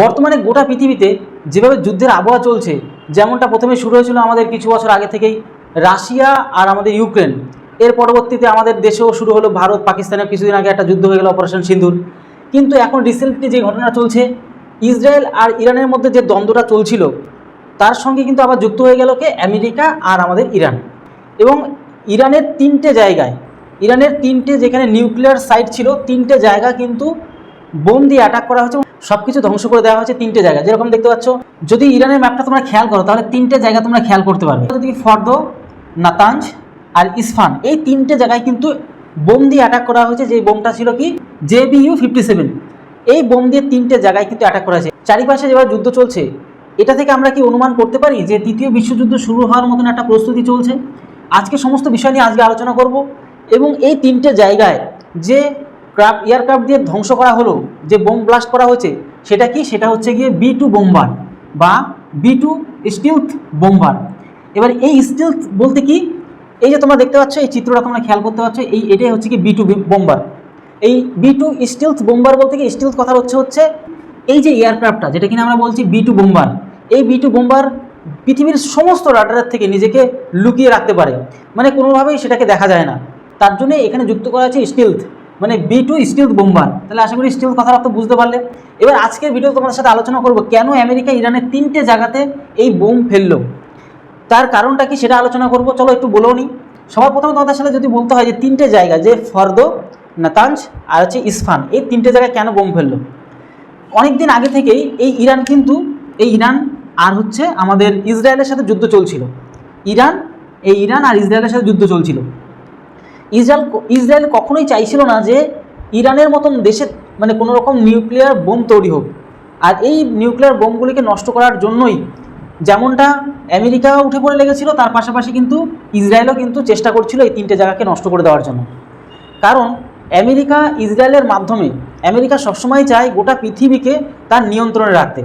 বর্তমানে গোটা পৃথিবীতে যেভাবে যুদ্ধের আবহাওয়া চলছে, যেমনটা প্রথমে শুরু হয়েছিল আমাদের কিছু বছর আগে থেকেই, রাশিয়া আর আমাদের ইউক্রেন। এর পরবর্তীতে আমাদের দেশেও শুরু হলো ভারত, পাকিস্তানের কিছুদিন আগে একটা যুদ্ধ হয়ে গেল অপারেশন সিন্ধুর কিন্তু এখন রিসেন্টলি যে ঘটনা চলছে, ইসরায়েল আর ইরানের মধ্যে যে দ্বন্দ্বটা চলছিল, তার সঙ্গে কিন্তু আবার যুক্ত হয়ে গেল কে? আমেরিকা আর আমাদের ইরান। এবং ইরানের তিনটে জায়গায়, ইরানের তিনটে যেখানে নিউক্লিয়ার সাইট ছিল, তিনটে জায়গা কিন্তু বোম দিয়ে অ্যাটাক করা হয়েছে। সব কিছু ধ্বংস করে দেওয়া হয়েছে তিনটে জায়গা। যেরকম দেখতে পাচ্ছ, যদি ইরানের ম্যাপটা তোমরা খেয়াল করো, তাহলে তিনটে জায়গা তোমরা খেয়াল করতে পারবে। যদি ফর্দ, নাতাঞ্জ আর ইসফান, এই তিনটে জায়গায় কিন্তু বোম দিয়ে অ্যাটাক করা হয়েছে। যে বোমটা ছিল কি? জেবিইউ ফিফটি সেভেন এই বোম দিয়ে তিনটে জায়গায় কিন্তু অ্যাটাক করা হয়েছে। চারিপাশে যেভাবে যুদ্ধ চলছে, এটা থেকে আমরা কি অনুমান করতে পারি যে তৃতীয় বিশ্বযুদ্ধ শুরু হওয়ার মতন একটা প্রস্তুতি চলছে? আজকে সমস্ত বিষয় নিয়ে আজকে আলোচনা করব এবং এই তিনটে জায়গায় যে ক্রাফট এয়ারক্রাফট দিয়ে ধ্বংস করা হলো, যে বোম ব্লাস্ট করা হয়েছে, সেটা কি? সেটা হচ্ছে গিয়ে বি টু বোম্বার বা বি টু স্টিলথ বোম্বার। এবার এই স্টিলথ বলতে কি? এই যে তোমরা দেখতে পাচ্ছ, এই চিত্রটা তোমরা খেয়াল করতে পারছ, এই এটাই হচ্ছে কি বি টু বোম্বার। এই বি টু স্টিলথ বোম্বার বলতে কি স্টিলথ কথা হচ্ছে হচ্ছে এই যে এয়ারক্রাফটটা যেটা কিনা আমরা বলছি বি টু বোম্বার। এই বি টু বোম্বার পৃথিবীর সমস্ত রাডারের থেকে নিজেকে লুকিয়ে রাখতে পারে। মানে কোনোভাবেই সেটাকে দেখা যায় না। তার জন্য এখানে যুক্ত করা আছে স্টিলথ মানে বি টু স্টিলথ বোম্বার। তাহলে আশা করি স্টিলথ কথাটা তো বুঝতে পারলে। এবার আজকের ভিডিও তোমাদের সাথে আলোচনা করব, কেন আমেরিকা ইরানের তিনটে জায়গাতে এই বোম ফেলল? তার কারণটা কি সেটা আলোচনা করব, চলো একটু বলেও নিই সবার প্রথমে তোমাদের সাথে যদি বলতে হয় যে তিনটে জায়গা, যে ফর্দ, নাতাঞ্জ আর হচ্ছে ইসফান, এই তিনটে জায়গায় কেন বোম ফেলল? অনেক দিন আগে থেকেই এই ইরান কিন্তু, এই ইরান আর হচ্ছে আমাদের ইসরায়েলের সাথে যুদ্ধ চলছিল। ইরান, এই ইরান আর ইসরায়েলের সাথে যুদ্ধ চলছিল। ইসরায়েল ইসরায়েল কখনোই চাইছিল না যে ইরানের মতন দেশে মানে কোনো রকম নিউক্লিয়ার বোম তৈরি হোক। আর এই নিউক্লিয়ার বোমগুলিকে নষ্ট করার জন্যই যেমনটা আমেরিকা উঠে পড়ে লেগেছিল, তার পাশাপাশি কিন্তু ইসরায়েলও কিন্তু চেষ্টা করছিল এই তিনটে জায়গাকে নষ্ট করে দেওয়ার জন্য। কারণ আমেরিকা ইসরায়েলের মাধ্যমে আমেরিকা সবসময় চায় গোটা পৃথিবীকে তার নিয়ন্ত্রণে রাখতে।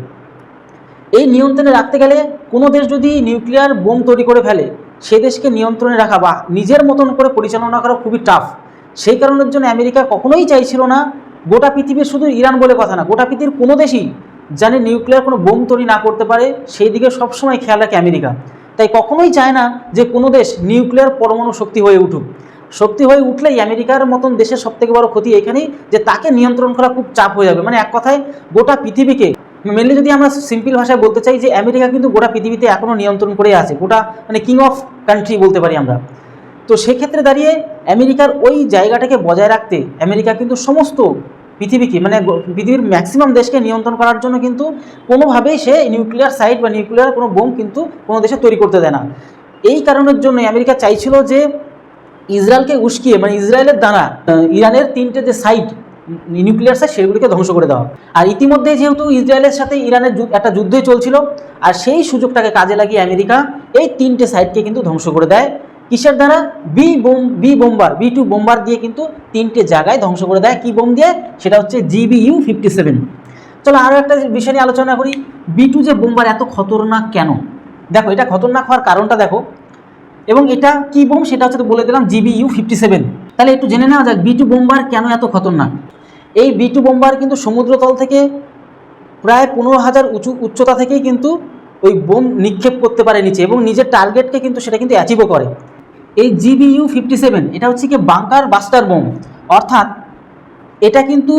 এই নিয়ন্ত্রণে রাখতে গেলে কোনো দেশ যদি নিউক্লিয়ার বোম তৈরি করে ফেলে সে দেশকে নিয়ন্ত্রণে রাখা বা নিজের মতন করে পরিচালনা করা খুবই টাফ সেই কারণের জন্য আমেরিকা কখনোই চাইছিল না গোটা পৃথিবীর শুধু ইরান বলে কথা না, গোটা পৃথিবীর কোনো দেশই জানে নিউক্লিয়ার কোনো বোম তৈরি না করতে পারে, সেই দিকে সবসময় খেয়াল রাখে আমেরিকা। তাই কখনোই চায় না যে কোনো দেশ নিউক্লিয়ার পরমাণু শক্তি হয়ে উঠুক। শক্তি হয়ে উঠলেই আমেরিকার মতন দেশের সবথেকে বড় ক্ষতি এখানেই যে তাকে নিয়ন্ত্রণ করা খুব চাপ হয়ে যাবে। মানে এক কথায় গোটা পৃথিবীকে মেনলি যদি আমরা সিম্পল ভাষায় বলতে চাই যে আমেরিকা কিন্তু গোটা পৃথিবীতে এখনও নিয়ন্ত্রণ করে আছে, গোটা মানে কিং অফ কান্ট্রি বলতে পারি আমরা। তো সেক্ষেত্রে দাঁড়িয়ে আমেরিকার ওই জায়গাটাকে বজায় রাখতে আমেরিকা কিন্তু সমস্ত পৃথিবীকে মানে পৃথিবীর ম্যাক্সিমাম দেশকে নিয়ন্ত্রণ করার জন্য কিন্তু কোনোভাবেই সে নিউক্লিয়ার সাইট বা নিউক্লিয়ার কোনো বোম কিন্তু কোনো দেশে তৈরি করতে দেয় না। এই কারণের জন্য আমেরিকা চাইছিল যে ইসরায়েলকে উস্কিয়ে মানে ইসরায়েলের দ্বারা ইরানের তিনটে যে সাইট নিউক্লিয়ার সাইট সেগুলিকে ধ্বংস করে দেওয়া। আর ইতিমধ্যে যেহেতু ইসরায়েলের সাথে ইরানের একটা যুদ্ধই চলছিল, আর সেই সুযোগটাকে কাজে লাগিয়ে আমেরিকা এই তিনটে সাইটকে কিন্তু ধ্বংস করে দেয়। কিসের দ্বারা? B bomb B bomber B two bomber দিয়ে কিন্তু তিনটে জায়গায় ধ্বংস করে দেয়। কি বোম দিয়ে? সেটা হচ্ছে জিবি ইউ ফিফটি সেভেন চলো আরও একটা বিষয় নিয়ে আলোচনা করি। বি টু যে বোম্বার এত খতরনাক কেন? দেখো, এটা খতরনাক হওয়ার কারণটা দেখো। এবং এটা কি বোম সেটা হচ্ছে তো বলে দিলাম জিবি ইউ ফিফটি সেভেন তাহলে একটু জেনে নেওয়া যাক বি টু বোম্বার কেন এত খতরনাক? এই বি টু বোম্বার কিন্তু সমুদ্রতল থেকে প্রায় পনেরো হাজার উঁচু উচ্চতা থেকেই কিন্তু ওই বোম নিক্ষেপ করতে পারে নিচে এবং নিজের টার্গেটকে কিন্তু সেটা কিন্তু অ্যাচিভও করে। এই জিবি ইউ ফিফটি সেভেন এটা হচ্ছে কি বাংকার বাস্টার বোম অর্থাৎ এটা কিন্তু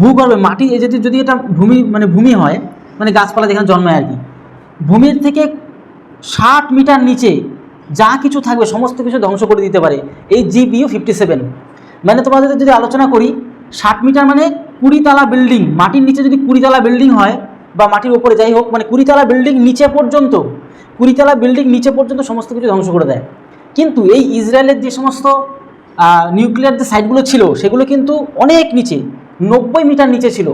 ভূগর্ভে, মাটি যদি যদি এটা ভূমি মানে ভূমি হয় মানে গাছপালা যেখানে জন্মায় আর কি, ভূমির থেকে ষাট মিটার নিচে যা কিছু থাকবে, সমস্ত কিছু ধ্বংস করে দিতে পারে এই জিবিইউ ফিফটি সেভেন মানে তোমাদের যদি আলোচনা করি ষাট মিটার মানে কুড়িতলা বিল্ডিং মাটির নিচে যদি কুড়িতলা বিল্ডিং হয় বা মাটির উপরে যাই হোক মানে কুড়িতলা বিল্ডিং নিচে পর্যন্ত, কুড়িতলা বিল্ডিং নিচে পর্যন্ত সমস্ত কিছু ধ্বংস করে দেয়। কিন্তু এই ইসরায়েলের যে সমস্ত নিউক্লিয়ার যে সাইটগুলো ছিল, সেগুলো কিন্তু অনেক নিচে, নব্বই মিটার নিচে ছিল।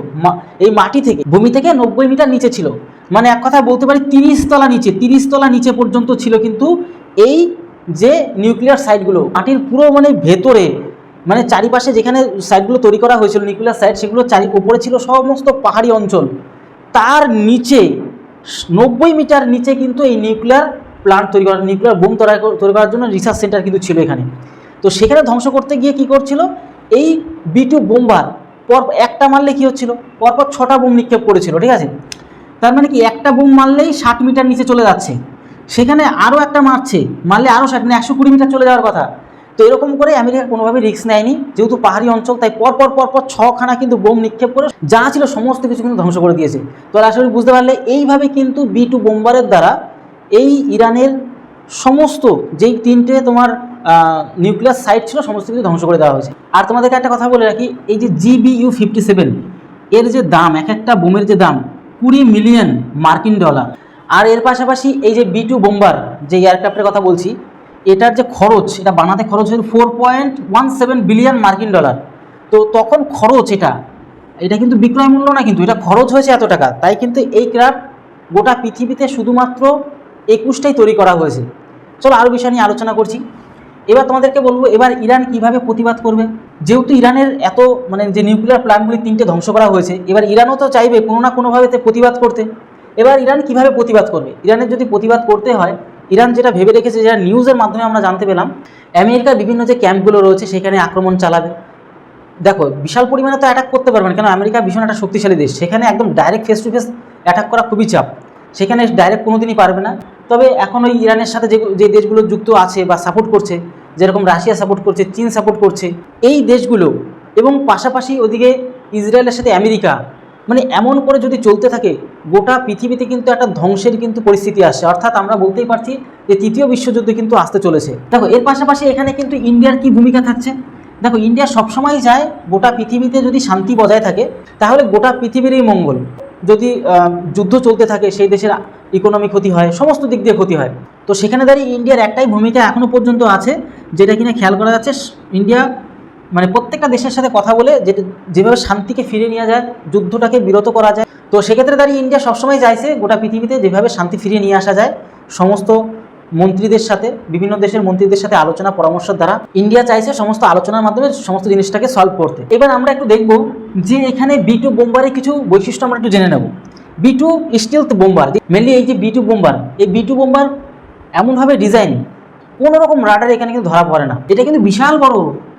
এই মাটি থেকে, ভূমি থেকে নব্বই মিটার নিচে ছিল। মানে এক কথা বলতে পারি, তিরিশ তলা নিচে, তিরিশ তলা নিচে পর্যন্ত ছিল কিন্তু এই যে নিউক্লিয়ার সাইটগুলো মাটির পুরো মানে ভেতরে মানে চারিপাশে যেখানে সাইটগুলো তৈরি করা হয়েছিল নিউক্লিয়ার সাইট সেগুলো চারি উপরে ছিল সমস্ত পাহাড়ি অঞ্চল। তার নিচে, নব্বই মিটার নিচে কিন্তু এই নিউক্লিয়ার প্লান্ট তৈরি করা নিউক্লিয়ার বোম তৈরি করা- তৈরি করার জন্য রিসার্চ সেন্টার কিন্তু ছিল এখানে। তো সেখানে ধ্বংস করতে গিয়ে কি করছিল? এই বি টু বোম্বার পর একটা মারলে কি হচ্ছিল? পরপর ছটা বোম নিক্ষেপ করেছিল, ঠিক আছে? তার মানে কি একটা বোম মারলেই ষাট মিটার নিচে চলে যাচ্ছে। সেখানে আরও একটা মারছে, মারলে আরও ষাট মানে একশো কুড়ি মিটার চলে যাওয়ার কথা। তো এরকম করে আমেরিকা কোনোভাবে রিস্ক নেয়নি। যেহেতু পাহাড়ি অঞ্চল, তাই পর পর পর পর ছখানা কিন্তু বোম নিক্ষেপ করে যা ছিল সমস্ত কিছু কিন্তু ধ্বংস করে দিয়েছে। তো আশা করি বুঝতে পারলে এইভাবে কিন্তু বি টু বোম্বারের দ্বারা এই ইরানের সমস্ত যেই তিনটে তোমার নিউক্লিয়াস সাইট ছিল, সমস্ত কিছু ধ্বংস করে দেওয়া হয়েছে। আর তোমাদেরকে একটা কথা বলে রাখি, এই যে জিবিইউ ফিফটি সেভেন এর যে দাম, এক একটা বোমের যে দাম, কুড়ি মিলিয়ন মার্কিন ডলার। আর এর পাশাপাশি এই যে বি টু বোম্বার, যে এয়ারক্রাফটের কথা বলছি এটার যে খরচ, এটা বানাতে খরচ হয়েছে four point one seven billion মার্কিন ডলার। তো তখন খরচ এটা এটা কিন্তু বিক্রয় মূল্য না কিন্তু, এটা খরচ হয়েছে এত টাকা। তাই কিন্তু এই ক্রাফট গোটা পৃথিবীতে শুধুমাত্র একুশটাই তৈরি করা হয়েছে। চলো আরও বিষয় নিয়ে আলোচনা করছি। এবার তোমাদেরকে বলব, এবার ইরান কীভাবে প্রতিবাদ করবে? যেহেতু ইরানের এত মানে যে নিউক্লিয়ার প্ল্যান্টগুলি তিনটে ধ্বংস করা হয়েছে, এবার ইরানও তো চাইবে কোনো না কোনোভাবে প্রতিবাদ করতে। এবার ইরান কীভাবে প্রতিবাদ করবে? ইরানের যদি প্রতিবাদ করতে হয় ইরান যেটা ভেবে রেখেছে, যেটা নিউজের মাধ্যমে আমরা জানতে পেলাম, আমেরিকার বিভিন্ন যে ক্যাম্পগুলো রয়েছে, সেখানে আক্রমণ চালাবে। দেখো, বিশাল পরিমাণে তো অ্যাটাক করতে পারবে না, কেন? আমেরিকা ভীষণ একটা শক্তিশালী দেশ। সেখানে একদম direct face to face attack করা খুবই চাপ। সেখানে ডাইরেক্ট কোনোদিনই পারবে না। তবে এখন ওই ইরানের সাথে যে যে দেশগুলো যুক্ত আছে বা সাপোর্ট করছে, যেরকম রাশিয়া সাপোর্ট করছে, চীন সাপোর্ট করছে, এই দেশগুলো এবং পাশাপাশি ওদিকে ইসরায়েলের সাথে আমেরিকা মানে এমন করে যদি চলতে থাকে, গোটা পৃথিবীতে কিন্তু একটা ধ্বংসের কিন্তু পরিস্থিতি আসছে অর্থাৎ আমরা বলতেই পারছি যে তৃতীয় বিশ্বযুদ্ধ কিন্তু আসতে চলেছে। দেখো, এর পাশাপাশি এখানে কিন্তু ইন্ডিয়ার কি ভূমিকা থাকছে? দেখো, ইন্ডিয়া সবসময় চায় গোটা পৃথিবীতে যদি শান্তি বজায় থাকে, তাহলে গোটা পৃথিবীরই মঙ্গল। যদি যুদ্ধ চলতে থাকে, সেই দেশের ইকোনমি ক্ষতি হয়, সমস্ত দিক দিয়ে ক্ষতি হয়। তো সেখানে দাঁড়িয়ে ইন্ডিয়ার একটাই ভূমিকা এখনও পর্যন্ত আছে, যেটা কিনা খেয়াল করা যাচ্ছে, ইন্ডিয়া মানে প্রত্যেকটা দেশের সাথে কথা বলে যেটা যেভাবে শান্তিকে ফিরিয়ে নেওয়া যায়, যুদ্ধটাকে বিরত করা যায়। তো সেক্ষেত্রে দাঁড়িয়ে ইন্ডিয়া সবসময় চাইছে গোটা পৃথিবীতে যেভাবে শান্তি ফিরিয়ে নিয়ে আসা যায়, সমস্ত মন্ত্রীদের সাথে, বিভিন্ন দেশের মন্ত্রীদের সাথে আলোচনা পরামর্শের দ্বারা। ইন্ডিয়া চাইছে সমস্ত আলোচনার মাধ্যমে সমস্ত জিনিসটাকে সলভ করতে। এবার আমরা একটু দেখব যে এখানে বি টু বোম্বারের কিছু বৈশিষ্ট্য আমরা একটু জেনে নেব। B two stealth bomber mainly এই যে বি টু বোম্বার, এই বি টু বোম্বার এমনভাবে ডিজাইন কোনো রকম রাডার এখানে কিন্তু ধরা পড়ে না। এটা কিন্তু বিশাল বড়।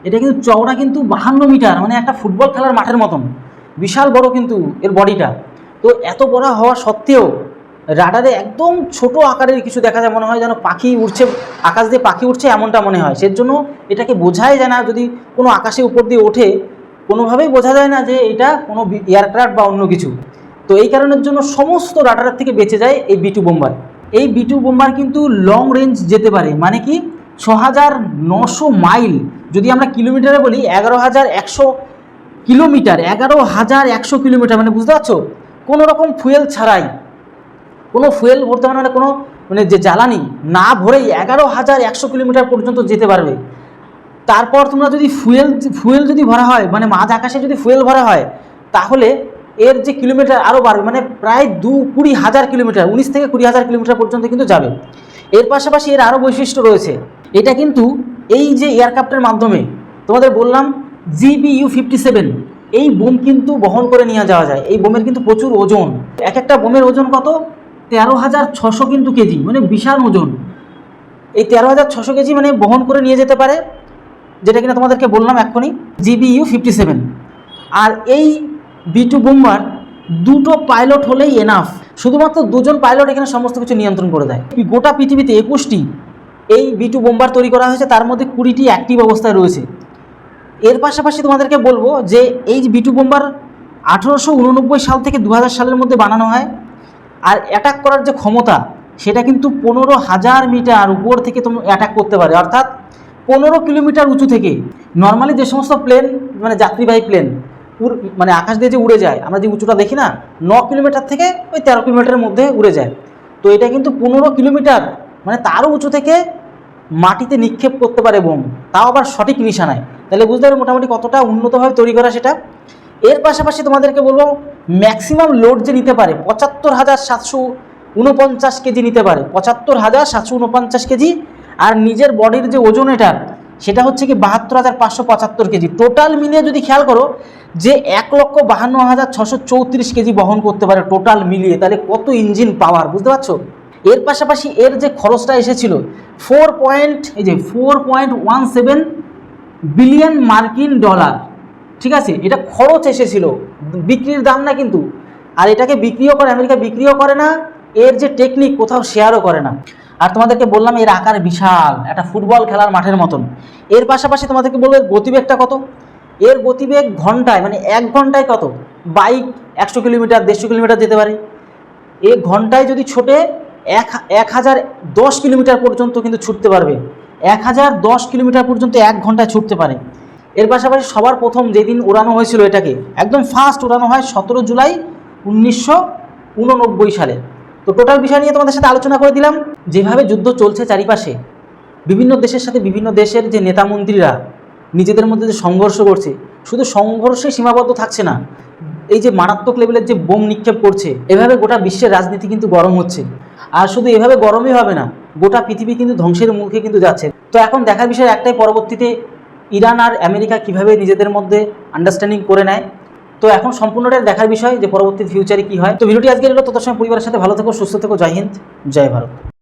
এটা কিন্তু চওড়া কিন্তু বাহান্ন মিটার মানে একটা ফুটবল খেলার মাঠের মতন। বিশাল বড় কিন্তু এর বডিটা। তো এত বড় হওয়া সত্ত্বেও রাডারে একদম ছোট আকারের কিছু দেখা যায়, মনে হয় যেন পাখি উঠছে আকাশ দিয়ে পাখি উঠছে এমনটা মনে হয়। সের জন্য এটাকে বোঝাই যায় না, যদি কোনো আকাশে উপর দিয়ে ওঠে, কোনোভাবেই বোঝা যায় না যে এটা কোনো এয়ারক্রাফট বা অন্য কিছু। তো এই কারণের জন্য সমস্ত রাডারের থেকে বেঁচে যায় এই বিটু বোম্বার এই বি টু বোম্বার কিন্তু লং রেঞ্জ যেতে পারে। মানে কি? ছ হাজার নশো মাইল। যদি আমরা কিলোমিটারে বলি এগারো হাজার একশো কিলোমিটার এগারো হাজার একশো কিলোমিটার। মানে বুঝতে পারছ? কোনো রকম ফুয়েল ছাড়াই। কোনো ফুয়েল ভরতে মানে কোনো মানে যে জ্বালানি, না ভরেই এগারো হাজার একশো কিলোমিটার পর্যন্ত যেতে পারবে। তারপর তোমরা যদি ফুয়েল ফুয়েল যদি ভরা হয় মানে মাঝ আকাশে যদি ফুয়েল ভরা হয়, তাহলে এর যে কিলোমিটার আরও বাড়বে মানে প্রায় দু কুড়ি হাজার কিলোমিটার, উনিশ থেকে কুড়ি হাজার কিলোমিটার পর্যন্ত কিন্তু যাবে। এর পাশাপাশি এর আরও বৈশিষ্ট্য রয়েছে। এটা কিন্তু এই যে এয়ারক্রাফটের মাধ্যমে, তোমাদের বললাম জিবিইউ ফিফটি সেভেন, এই বোম কিন্তু বহন করে নিয়ে যাওয়া যায়। এই বোমের কিন্তু প্রচুর ওজন। এক একটা বোমের ওজন কত? তেরো হাজার ছশো কিন্তু কেজি মানে বিশাল ওজন। এই তেরো হাজার ছশো কেজি মানে বহন করে নিয়ে যেতে পারে, যেটা কিনা তোমাদেরকে বললাম এক্ষুনি, জিবিইউ ফিফটি সেভেন। আর এই বি টু বোম্বার দুটো পাইলট হলেই এনাফ শুধুমাত্র দুজন পাইলট এখানে সমস্ত কিছু নিয়ন্ত্রণ করে দেয়। গোটা পৃথিবীতে একুশটি এই বি টু বোম্বার তৈরি করা হয়েছে, তার মধ্যে কুড়িটি অ্যাক্টিভ অবস্থায় রয়েছে। এর পাশাপাশি তোমাদেরকে বলব যে এই বি টু বোম্বার আঠেরোশো উননব্বই সাল থেকে দু হাজার সালের মধ্যে বানানো হয়, আর অ্যাটাক করার যে ক্ষমতা, সেটা কিন্তু পনেরো হাজার মিটার উপর থেকে তুমি অ্যাটাক করতে পারে। অর্থাৎ পনেরো কিলোমিটার উঁচু থেকে। নর্মালি যে সমস্ত প্লেন মানে যাত্রীবাহী প্লেন মানে আকাশ দিয়ে যে উড়ে যায়, আমরা যে উঁচুটা দেখি না, ন কিলোমিটার থেকে ওই তেরো কিলোমিটারের মধ্যে উড়ে যায়। তো এটা কিন্তু পনেরো কিলোমিটার মানে তারও উঁচু থেকে মাটিতে নিক্ষেপ করতে পারে বোম, তাও আবার সঠিক নিশানায়। তাহলে বুঝতে পারবে মোটামুটি কতটা উন্নতভাবে তৈরি করা সেটা? এর পাশাপাশি তোমাদেরকে বলব ম্যাক্সিমাম লোড যে নিতে পারে, পঁচাত্তর হাজার সাতশো উনপঞ্চাশ কেজি নিতে পারে। পঁচাত্তর হাজার সাতশো উনপঞ্চাশ কেজি, আর নিজের বডির যে ওজন এটার সেটা হচ্ছে কি বাহাত্তর হাজার পাঁচশো পঁচাত্তর কেজি। টোটাল মিলিয়ে যদি খেয়াল করো, যে এক লক্ষ বাহান্ন হাজার ছশো চৌত্রিশ কেজি বহন করতে পারে টোটাল মিলিয়ে, তাহলে কত ইঞ্জিন পাওয়ার বুঝতে পারছ? এর পাশাপাশি এর যে খরচটা এসেছিল ফোর পয়েন্ট এই যে four point one seven billion মার্কিন ডলার ঠিক আছে? এটা খরচ এসেছিল, বিক্রির দাম না কিন্তু। আর এটাকে বিক্রিও করে, আমেরিকা বিক্রিও করে না, এর যে টেকনিক কোথাও শেয়ারও করে না। আর তোমাদেরকে বললাম এর আকার বিশাল, একটা ফুটবল খেলার মাঠের মতন। এর পাশাপাশি তোমাদেরকে বলব গতিবেগটা কত? এর গতিবেগ ঘন্টায় মানে এক ঘন্টায় কত? বাইক একশো কিলোমিটার, দেড়শো কিলোমিটার যেতে পারে। এ ঘন্টায় যদি ছোটে, এক এক হাজার দশ কিলোমিটার পর্যন্ত কিন্তু ছুটতে পারবে। এক হাজার দশ কিলোমিটার পর্যন্ত এক ঘন্টায় ছুটতে পারে। এর পাশাপাশি সবার প্রথম যেদিন উড়ানো হয়েছিল এটাকে, একদম ফার্স্ট উড়ানো হয় সতেরো জুলাই উনিশশো উননব্বই সালে। তো টোটাল বিষয় নিয়ে তোমাদের সাথে আলোচনা করে দিলাম। যেভাবে যুদ্ধ চলছে চারিপাশে, বিভিন্ন দেশের সাথে বিভিন্ন দেশের যে নেতা মন্ত্রীরা নিজেদের মধ্যে যে সংঘর্ষ করছে, শুধু সংঘর্ষে সীমাবদ্ধ থাকছে না, এই যে মারাত্মক লেভেলের যে বোম নিক্ষেপ করছে, এভাবে গোটা বিশ্বের রাজনীতি কিন্তু গরম হচ্ছে। আর শুধু এভাবে গরমই হবে না, গোটা পৃথিবী কিন্তু ধ্বংসের মুখে কিন্তু যাচ্ছে। তো এখন দেখার বিষয় একটাই, পরবর্তীতে ইরান আর আমেরিকা কীভাবে নিজেদের মধ্যে আন্ডারস্ট্যান্ডিং করে নেয় তো এখন সম্পূর্ণটাই দেখার বিষয় যে পরবর্তী ফিউচারে কি হয়। তো ভিডিওটি আজকে এলো তত সময় পরিবারের সাথে ভালো থেকো, সুস্থ থেকো, জয় হিন্দ, জয় ভারত।